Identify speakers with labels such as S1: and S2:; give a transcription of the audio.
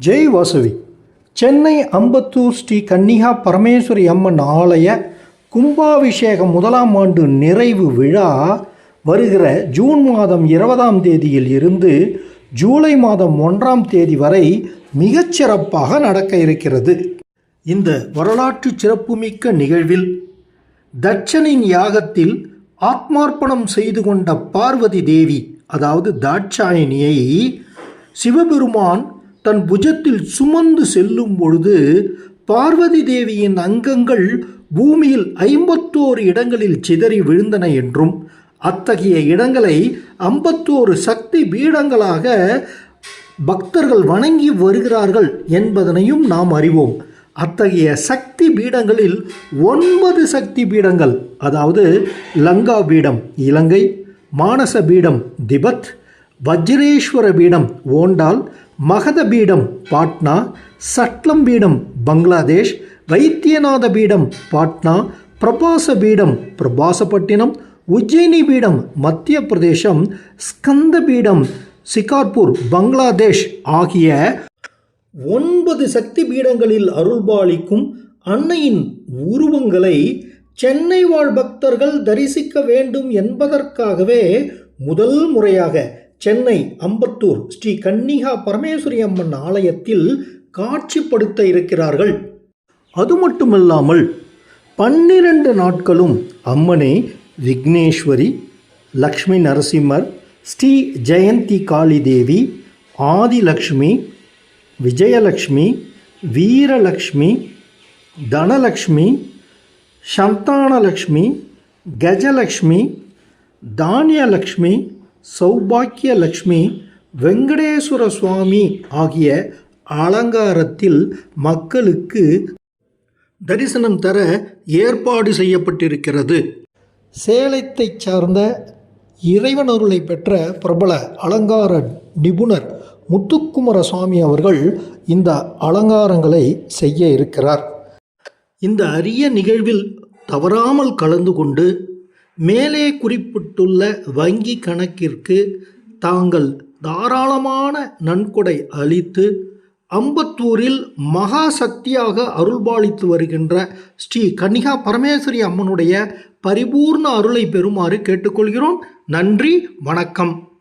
S1: ஜெய் வாசவி. சென்னை அம்பத்தூர் ஸ்ரீ கன்னிகா பரமேஸ்வரி அம்மன் ஆலய கும்பாபிஷேகம் முதலாம் ஆண்டு நிறைவு விழா வருகிற ஜூன் மாதம் இருபதாம் தேதியில் இருந்து ஜூலை மாதம் ஒன்றாம் தேதி வரை மிகச்சிறப்பாக நடக்க இருக்கிறது. இந்த வரலாற்று சிறப்புமிக்க நிகழ்வில் தட்சனின் யாகத்தில் ஆத்மார்ப்பணம் செய்து கொண்ட பார்வதி தேவி அதாவது தாட்சாயணியை சிவபெருமான் தன் புஜத்தில் சுமந்து செல்லும் பொழுது பார்வதி தேவியின் அங்கங்கள் பூமியில் ஐம்பத்தோரு இடங்களில் சிதறி விழுந்தன என்றும் அத்தகைய இடங்களை ஐம்பத்தோரு சக்தி பீடங்களாக பக்தர்கள் வணங்கி வருகிறார்கள் என்பதனையும் நாம் அறிவோம். அத்தகைய சக்தி பீடங்களில் ஒன்பது சக்தி பீடங்கள் அதாவது லங்கா பீடம் இலங்கை மானச பீடம் திபத் வஜ்ரேஸ்வர பீடம் ஓண்டால் மகத பீடம் பாட்னா சட்லம் பீடம் பங்களாதேஷ் வைத்தியநாத பீடம் பாட்னா பிரபாச பீடம் பிரபாசப்பட்டினம் உஜ்ஜயினி பீடம் மத்திய பிரதேசம் ஸ்கந்த பீடம் சிகார்பூர் பங்களாதேஷ் ஆகிய ஒன்பது சக்தி பீடங்களில் அருள்பாலிக்கும் அன்னையின் உருவங்களை சென்னை வாழ் பக்தர்கள் தரிசிக்க வேண்டும் என்பதற்காகவே முதல் முறையாக சென்னை அம்பத்தூர் ஸ்ரீ கன்னிகா பரமேஸ்வரி அம்மன் ஆலயத்தில் காட்சிப்படுத்த இருக்கிறார்கள். அது மட்டுமல்லாமல் பன்னிரண்டு நாட்களும் அம்மனை விக்னேஸ்வரி லக்ஷ்மி நரசிம்மர் ஸ்ரீ ஜெயந்தி காளி தேவி ஆதிலக்ஷ்மி விஜயலக்ஷ்மி வீரலக்ஷ்மி தனலக்ஷ்மி சந்தானலக்ஷ்மி கஜலக்ஷ்மி தானியலக்ஷ்மி சௌபாக்கிய லக்ஷ்மி வெங்கடேஸ்வர சுவாமி ஆகிய அலங்காரத்தில் மக்களுக்கு தரிசனம் தர ஏற்பாடு செய்யப்பட்டிருக்கிறது. சேலத்தைச் சார்ந்த இறைவன் அருளை பெற்ற பிரபல அலங்கார நிபுணர் முத்துக்குமர சுவாமி அவர்கள் இந்த அலங்காரங்களை செய்ய இருக்கிறார். இந்த அரிய நிகழ்வில் தவறாமல் கலந்து கொண்டு மேலே குறிப்பிட்டுள்ள வங்கி கணக்கிற்கு தாங்கள் தாராளமான நன்கொடை அளித்து அம்பத்தூரில் மகா சக்தியாக அருள்பாலித்து வருகின்ற ஸ்ரீ கன்னிகா பரமேஸ்வரி அம்மனுடைய பரிபூர்ண அருளை பெறுமாறு கேட்டுக்கொள்கிறோம். நன்றி வணக்கம்.